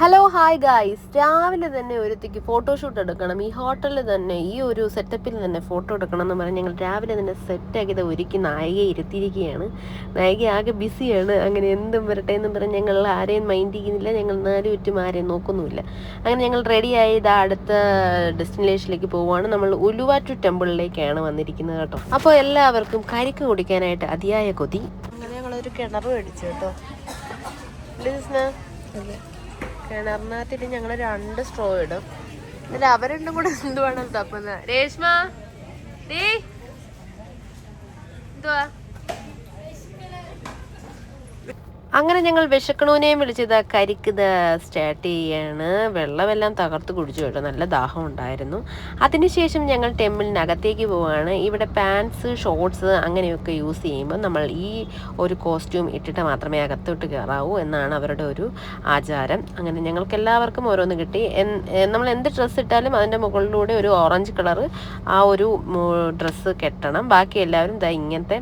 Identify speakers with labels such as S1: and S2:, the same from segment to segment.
S1: Hello hi guys രാവിലെ തന്നെ ഒരുത്തിക്ക് photoshoot എടുക്കണം. ഈ ഹോട്ടലിൽ തന്നെ ഈ ഒരു സെറ്റപ്പിൽ തന്നെ ഫോട്ടോ എടുക്കണം എന്ന് പറഞ്ഞ് ഞങ്ങൾ രാവിലെ തന്നെ സെറ്റാക്കിയത് ഒരുക്കി നായികയെ ഇരുത്തിയിരിക്കുകയാണ്. നായിക ആകെ ബിസിയാണ് അങ്ങനെ എന്തും വരട്ടെ എന്നും പറഞ്ഞ് ഞങ്ങൾ ആരെയും മൈൻഡ് ചെയ്യുന്നില്ല. ഞങ്ങൾ നാല് ചുറ്റും ആരെയും നോക്കുന്നുമില്ല. അങ്ങനെ ഞങ്ങൾ റെഡിയായി ഇതാ അടുത്ത ഡെസ്റ്റിനേഷനിലേക്ക് പോവുകയാണ്. നമ്മൾ ഉലുവാറ്റു ടെമ്പിളിലേക്കാണ് വന്നിരിക്കുന്നത് കേട്ടോ. അപ്പോൾ എല്ലാവർക്കും കരിക്ക് കുടിക്കാനായിട്ട് അതിയായ കൊതി. അങ്ങനെ ഞങ്ങളൊരു കിണർ മേടിച്ചു കേട്ടോ. കിണറിനകത്തിട്ട് ഞങ്ങൾ രണ്ട് സ്ട്രോ ഇടും. എന്നിട്ട് അവരെണ്ടും കൂടെ എന്തുവാണ് തപ്പുന്നത്? രേഷ്മ എന്തുവാ? അങ്ങനെ ഞങ്ങൾ വിശക്കണൂനെയും വിളിച്ചത് കരിക്ക് സ്റ്റാർട്ട് ചെയ്യാണ്. വെള്ളമെല്ലാം തകർത്ത് കുടിച്ചു കേട്ടോ. നല്ല ദാഹം ഉണ്ടായിരുന്നു. അതിനുശേഷം ഞങ്ങൾ ടെമ്പിളിനകത്തേക്ക് പോവുകയാണ് ഇവിടെ പാൻസ് ഷോർട്സ് അങ്ങനെയൊക്കെ യൂസ് ചെയ്യുമ്പോൾ നമ്മൾ ഈ ഒരു കോസ്റ്റ്യൂം ഇട്ടിട്ട് മാത്രമേ അകത്തോട്ട് കയറാവൂ എന്നാണ് അവരുടെ ഒരു ആചാരം. അങ്ങനെ ഞങ്ങൾക്ക് എല്ലാവർക്കും ഓരോന്ന് കിട്ടി. നമ്മൾ എന്ത് ഡ്രസ്സ് ഇട്ടാലും അതിന്റെ മുകളിലൂടെ ഒരു ഓറഞ്ച് കളർ ആ ഒരു ഡ്രസ്സ് കെട്ടണം. ബാക്കി എല്ലാവരും ദാ ഇങ്ങനത്തെ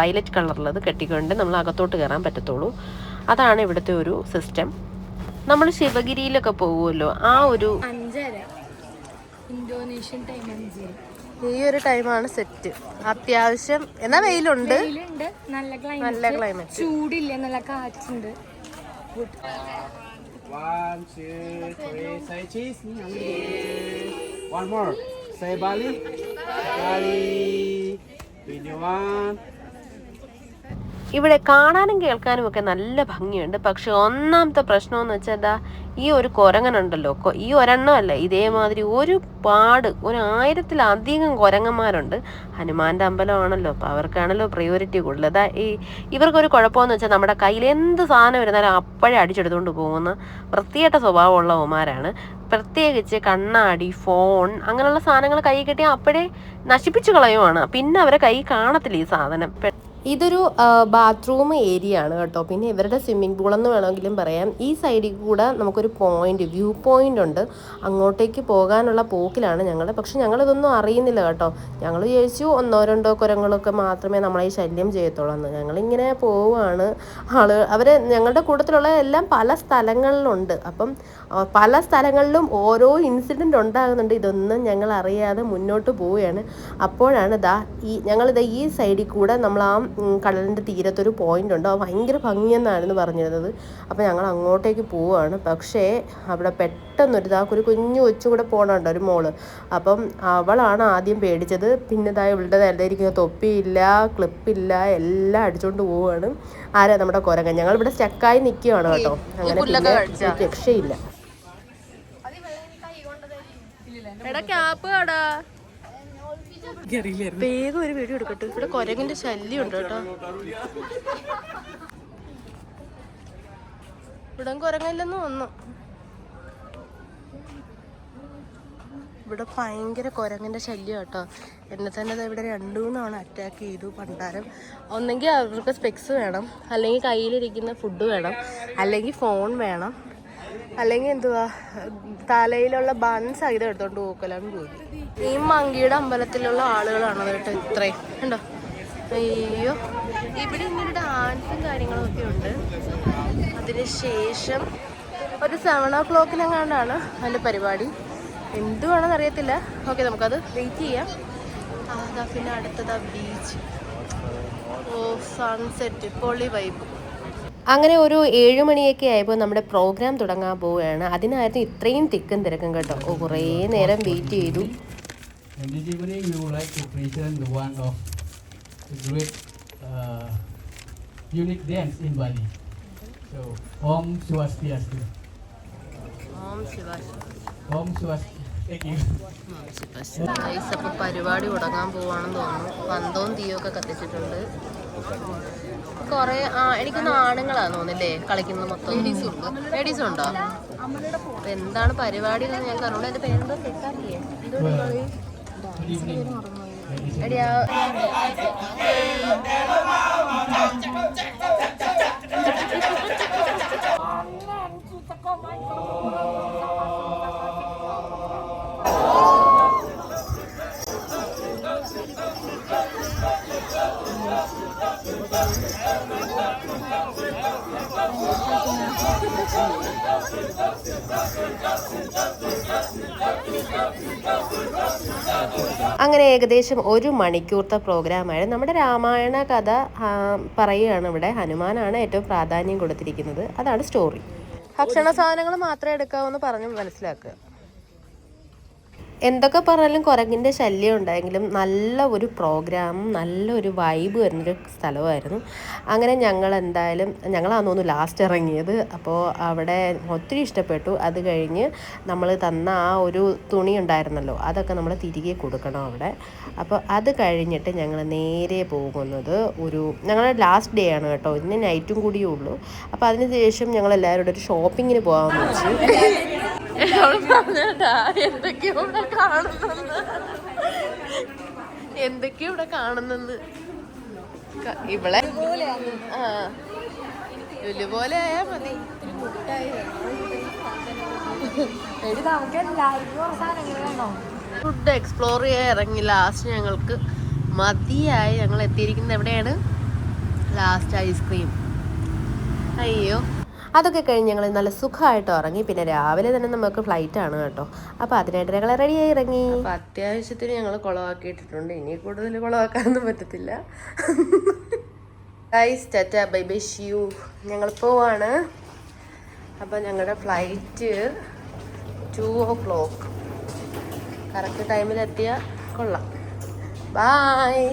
S1: വയലറ്റ് കളറുള്ളത് കെട്ടിക്കൊണ്ട് നമ്മൾ അകത്തോട്ട് കയറാൻ പറ്റത്തുള്ളൂ. അതാണ് ഇവിടുത്തെ ഒരു സിസ്റ്റം നമ്മൾ ശിവഗിരിയിലൊക്കെ പോകുമല്ലോ ആ ഒരു
S2: അഞ്ചര ഇന്തോനേഷ്യൻ ടൈം അഞ്ചര
S1: ഈ ഒരു ടൈമാണ് സെറ്റ് അത്യാവശ്യം എന്നാ വെയിലുണ്ട്
S2: നല്ല ക്ലൈമറ്റ് ചൂടില്ല നല്ല കാറ്റുണ്ട്
S3: One, two, three. Say cheese. One more. Say Bali. Bali. Video one.
S1: ഇവിടെ കാണാനും കേൾക്കാനും ഒക്കെ നല്ല ഭംഗിയുണ്ട്. പക്ഷെ ഒന്നാമത്തെ പ്രശ്നം എന്ന് വെച്ചാൽ എന്താ ഈ ഒരു കുരങ്ങനുണ്ടല്ലോ. ഈ ഒരെണ്ണമല്ല ഇതേമാതിരി ഒരുപാട് ഒരു ആയിരത്തിലധികം കുരങ്ങന്മാരുണ്ട്. ഹനുമാന്റെ അമ്പലമാണല്ലോ അപ്പോൾ അവർക്കാണല്ലോ പ്രയോറിറ്റി കൂടുതൽ. അതാ ഈ ഇവർക്കൊരു കുഴപ്പമെന്ന് വെച്ചാൽ നമ്മുടെ കയ്യിൽ എന്ത് സാധനം വരുന്നാലും അപ്പോഴേ അടിച്ചെടുത്തുകൊണ്ട് പോകുന്ന വൃത്തിയേട്ട സ്വഭാവമുള്ള ഓമാരാണ് പ്രത്യേകിച്ച് കണ്ണാടി ഫോൺ അങ്ങനെയുള്ള സാധനങ്ങൾ കൈ കിട്ടിയാൽ അപ്പോഴേ നശിപ്പിച്ചു കളയുവാണ്. പിന്നെ അവരെ കൈ കാണത്തില്ല ഈ സാധനം. ഇതൊരു ബാത്റൂം ഏരിയ ആണ് കേട്ടോ. പിന്നെ ഇവരുടെ സ്വിമ്മിംഗ് പൂൾ എന്ന് വേണമെങ്കിലും പറയാം. ഈ സൈഡിൽ കൂടെ നമുക്കൊരു പോയിന്റ് വ്യൂ പോയിന്റ് ഉണ്ട്. അങ്ങോട്ടേക്ക് പോകാനുള്ള പോക്കിലാണ് ഞങ്ങൾ പക്ഷെ ഞങ്ങൾ ഇതൊന്നും അറിയുന്നില്ല കേട്ടോ. ഞങ്ങൾ വിചാരിച്ചു ഒന്നോ രണ്ടോ കുരങ്ങളൊക്കെ മാത്രമേ നമ്മളെ ശല്യം ചെയ്യത്തുള്ളൂ എന്ന്. ഞങ്ങളിങ്ങനെ പോവുകയാണ് ആൾ അവർ ഞങ്ങളുടെ കൂട്ടത്തിലുള്ള എല്ലാം പല സ്ഥലങ്ങളിലുണ്ട്. അപ്പം പല സ്ഥലങ്ങളിലും ഓരോ ഇൻസിഡന്റ് ഉണ്ടാകുന്നുണ്ട്. ഇതൊന്നും ഞങ്ങൾ അറിയാതെ മുന്നോട്ട് പോവുകയാണ്. അപ്പോഴാണ് ദാ ഈ ഞങ്ങളിതാ ഈ സൈഡിൽ കൂടെ നമ്മൾ ആ കടലിന്റെ തീരത്തൊരു പോയിന്റ് ഉണ്ട്. അത് ഭയങ്കര ഭംഗിയെന്നായിരുന്നു പറഞ്ഞിരുന്നത്. അപ്പോൾ ഞങ്ങൾ അങ്ങോട്ടേക്ക് പോവുകയാണ്. പക്ഷേ അവിടെ പെട്ടെന്നൊരു ഇതാ ഒരു കുഞ്ഞു കൊച്ചും കൂടെ പോകണുണ്ട് ഒരു മോൾ. അപ്പം അവളാണ് ആദ്യം പേടിച്ചത്. പിന്നെ ഇതാ ഇവളുടെ നിലയിരിക്കുന്ന തൊപ്പിയില്ല ക്ലിപ്പില്ല എല്ലാം അടിച്ചുകൊണ്ട് പോവുകയാണ്. ആരാ നമ്മുടെ കുരങ്ങൻ? ഞങ്ങൾ ഇവിടെ സ്റ്റക്കായി നിൽക്കുകയാണ് കേട്ടോ. അങ്ങനെ പിന്നെ രക്ഷയില്ല. എടാ ക്യാപ്പ് കടാ. വേഗം ഒരു വീഡിയോ എടുക്കട്ടെ. ഇവിടെ കൊരങ്ങിന്റെ ശല്യം ഉണ്ട് കേട്ടോ. ഇവിടെ കുരങ്ങില്ലെന്ന് തോന്നുന്നു. ഇവിടെ ഭയങ്കര കുരങ്ങിന്റെ ശല്യം കേട്ടോ. എന്നെ തന്നെ ഇവിടെ രണ്ടു മൂന്ന് തവണ അറ്റാക്ക് ചെയ്തു പണ്ടാരം. ഒന്നെങ്കിൽ അവർക്ക് സ്പെക്സ് വേണം. അല്ലെങ്കിൽ കയ്യിലിരിക്കുന്ന ഫുഡ് വേണം. അല്ലെങ്കിൽ ഫോൺ വേണം. അല്ലെങ്കിൽ എന്തുവാ തലയിലുള്ള ബൺസ് ഇത് എടുത്തോണ്ട് പോക്കലാണ് ജോലി ഈ മങ്കിയുടെ അമ്പലത്തിലുള്ള ആളുകളാണ് കേട്ടോ ഇത്രയും? ഉണ്ടോ അയ്യോ. ഇവിടെ ഇങ്ങനെ ഡാൻസും കാര്യങ്ങളൊക്കെ ഉണ്ട്. അതിനുശേഷം ഒരു സെവൻ ഓ ക്ലോക്കിനെങ്ങാണ്ടാണ് അതിന്റെ പരിപാടി. എന്തുവാണെന്ന് അറിയത്തില്ല. ഓക്കെ നമുക്കത് വെയിറ്റ് ചെയ്യാം. ദാ പിന്നെ അടുത്തതാ ബീച്ച് ഓ സൺസെറ്റ് പൊളി വൈബ് അങ്ങനെ ഒരു ഏഴ് മണിയൊക്കെ ആയപ്പോൾ നമ്മുടെ പ്രോഗ്രാം തുടങ്ങാൻ പോവുകയാണ് അതിനായിരുന്നു ഇത്രയും തിക്കും തിരക്കും കേട്ടോ ഓ കുറേ നേരം വെയിറ്റ് ചെയ്തു
S3: And this evening, like to present the one of the unique dance in Bali. So, Om Swastiastu.
S1: Om Swastiastu.
S3: Om Swastiastu. Thank you.
S1: Guys അപ്പോൾ പരിപാടി തുടങ്ങാൻ പോവാണെന്ന് തോന്നുന്നു പന്തവും തീയൊക്കെ കത്തിച്ചിട്ടുണ്ട് കുറേ എനിക്ക് എനിക്കൊന്ന് ആണുങ്ങളാന്ന് തോന്നില്ലേ കളിക്കുന്നത് മൊത്തം ലേഡീസും ഉണ്ട് ലേഡീസും ഉണ്ടോ അപ്പൊ എന്താണ് പരിപാടി എന്ന് ഞാൻ കറുണ്ട് എന്റെ പേരെന്തോ കേൾക്കാറില്ലേ
S2: എടിയാ.
S1: അങ്ങനെ ഏകദേശം ഒരു മണിക്കൂർത്തെ പ്രോഗ്രാമായിരുന്നു. നമ്മുടെ രാമായണ കഥ പറയുകയാണ് ഇവിടെ. ഹനുമാനാണ് ഏറ്റവും പ്രാധാന്യം കൊടുത്തിരിക്കുന്നത്. അതാണ് സ്റ്റോറി. ഭക്ഷണ സാധനങ്ങൾ മാത്രമേ എടുക്കാവൂന്ന് പറഞ്ഞു മനസ്സിലാക്കുക. എന്തൊക്കെ പറഞ്ഞാലും കുരങ്ങിന്റെ ശല്യം ഉണ്ടായെങ്കിലും നല്ല ഒരു പ്രോഗ്രാമും നല്ല ഒരു വൈബ് വരുന്നൊരു സ്ഥലമായിരുന്നു. അങ്ങനെ ഞങ്ങൾ എന്തായാലും ഞങ്ങളാന്ന് തോന്നുന്നു ലാസ്റ്റ് ഇറങ്ങിയത്. അപ്പോൾ അവിടെ ഒത്തിരി ഇഷ്ടപ്പെട്ടു. അത് കഴിഞ്ഞ് നമ്മൾ തന്ന ആ ഒരു തുണി ഉണ്ടായിരുന്നല്ലോ അതൊക്കെ നമ്മൾ തിരികെ കൊടുക്കണം അവിടെ. അപ്പോൾ അത് കഴിഞ്ഞിട്ട് ഞങ്ങൾ നേരെ പോകുന്നത് ഒരു ഞങ്ങളുടെ ലാസ്റ്റ് ഡേ ആണ് കേട്ടോ. ഇന്ന് നൈറ്റും കൂടിയേ ഉള്ളൂ. അപ്പോൾ അതിന് ശേഷം ഞങ്ങൾ എല്ലാവരും ഒരു ഷോപ്പിങ്ങിന് പോകാമെന്ന് വെച്ചു എന്തൊക്കെയോ ഇവിടെ കാണുന്നെന്ന് എന്തൊക്കെയോ ഇവിടെ കാണുന്നെന്ന് ഇവളെ ആ. ലുലു പോലെ ആയാ മതി ഫുഡ് എക്സ്പ്ലോർ ചെയ്യാൻ ഇറങ്ങി. ലാസ്റ്റ് ഞങ്ങൾക്ക് മതിയായി. ഞങ്ങൾ എത്തിയിരിക്കുന്നത് എവിടെയാണ്? ലാസ്റ്റ് ഐസ്ക്രീം അയ്യോ. അതൊക്കെ കഴിഞ്ഞ് ഞങ്ങൾ നല്ല സുഖമായിട്ട് ഉറങ്ങി. പിന്നെ രാവിലെ തന്നെ നമുക്ക് ഫ്ലൈറ്റ് ആണ് കേട്ടോ. അപ്പോൾ അതിനായിട്ട് ഞങ്ങൾ റെഡിയായി ഇറങ്ങി. അപ്പോൾ അത്യാവശ്യത്തിന് ഞങ്ങൾ കുളമാക്കിയിട്ടിട്ടുണ്ട് ഇനി കൂടുതൽ കുളമാക്കാനൊന്നും പറ്റത്തില്ല. ഗൈസ് ബൈ ബൈ യു ഞങ്ങൾ പോവാണ്. അപ്പോൾ ഞങ്ങളുടെ flight two o'clock correct ടൈമിലെത്തിയ കൊള്ളാം. ബായ്